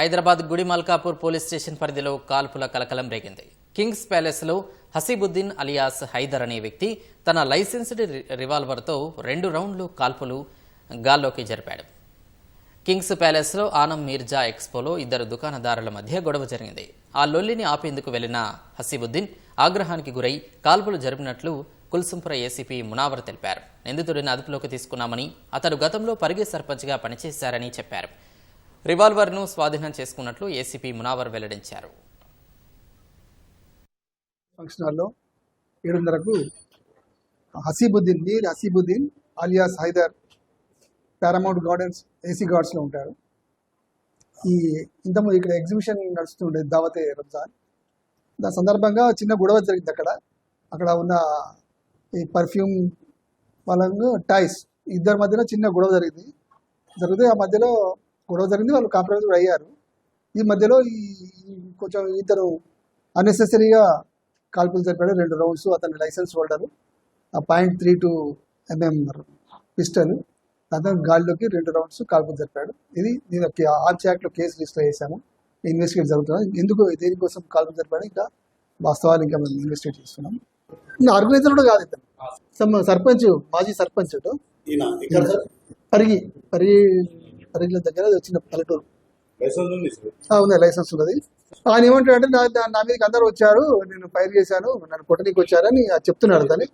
హైదరాబాద్ గుడి Malkapur police station పరిధిలో కాల్పుల కలకలం రేగింది. కింగ్స్ ప్యాలెస్లో హసీబుద్దీన్ అలియాస్ హైదర్ అనే వ్యక్తి తన లైసెన్స్డ్ రివాల్వర్తో రెండు రౌండ్లు కాల్పులు గాల్లోకి జరిపాడు. కింగ్స్ ప్యాలెస్లో ఆనం మీర్జా ఎక్స్పోలో ఇద్దరు దుకాణదారుల మధ్య గొడవ జరిగింది. ఆ లొల్లిని ఆపేందుకు వెళ్ళిన హసీబుద్దీన్ ఆగ్రహానికి గురై కాల్పులు జరిపినట్లు కుల్సుంపుర ఏసీపీ మునావర్ తెలిపారు. నిందితుడిని అదుపులోకి తీసుకున్నామని అతడు గతంలో పరిగే సర్పంచ్గా పనిచేశారని చెప్పారు. రివాల్వర్ను స్వాధీనం చేసుకున్నట్లు ఏసీపీ మునావర్ వెల్లడించారు. ఫంక్షన్ హాల్లో ఏడున్నరకు Hasibuddin Mir Hasibuddin alias Haider Paramount Gardens AC గార్డ్స్లో ఉంటారు. ఈ ఇంతకుముందు ఇక్కడ ఎగ్జిబిషన్ నడుస్తుండే దావతే రంజాన్. దాని సందర్భంగా చిన్న గొడవ జరిగింది అక్కడ. అక్కడ ఉన్న ఈ పర్ఫ్యూమ్ వాళ్ళను టైస్. ఇద్దరి మధ్యలో చిన్న గొడవ జరిగింది. జరిగితే ఆ మధ్యలో గొడవ జరిగింది వాళ్ళు కాంప్రమైజ్ కూడా అయ్యారు. ఈ మధ్యలో ఈ కొంచెం ఇద్దరు అన్నెసెసరీగా కాల్పులు జరిపాడు. రెండు రౌండ్స్ అతని లైసెన్స్ హోల్డర్. ఆ point three two MM pistol. అతను గాలిలోకి రెండు రౌండ్స్ కాల్పులు జరిపాడు. ఇది నేను ఆర్చ్ యాక్ట్లో కేసు రిజిస్టర్ చేశాము ఇన్వెస్టిగేట్ జరుగుతుంది ఎందుకు దేనికోసం కాల్పులు జరిపాడు? ఇంకా వాస్తవాలు ఇంకా మేము ఇన్వెస్టిగేట్ చేస్తున్నాం. ఇంకా ఆర్గనైజర్ కూడా కాదు ఇతను. సర్పంచ్ మాజీ సర్పంచ్ పరిగి పరిగి పరిగిల దగ్గర వచ్చిన పల్లెటూరు. ఉంది లైసెన్స్ ఉన్నది. ఆయన ఏమంటాడంటే నా మీదకి అందరూ వచ్చారు నేను ఫైర్ చేశాను నన్ను కొట్టడానికి వచ్చారని చెప్తున్నాడు దాన్ని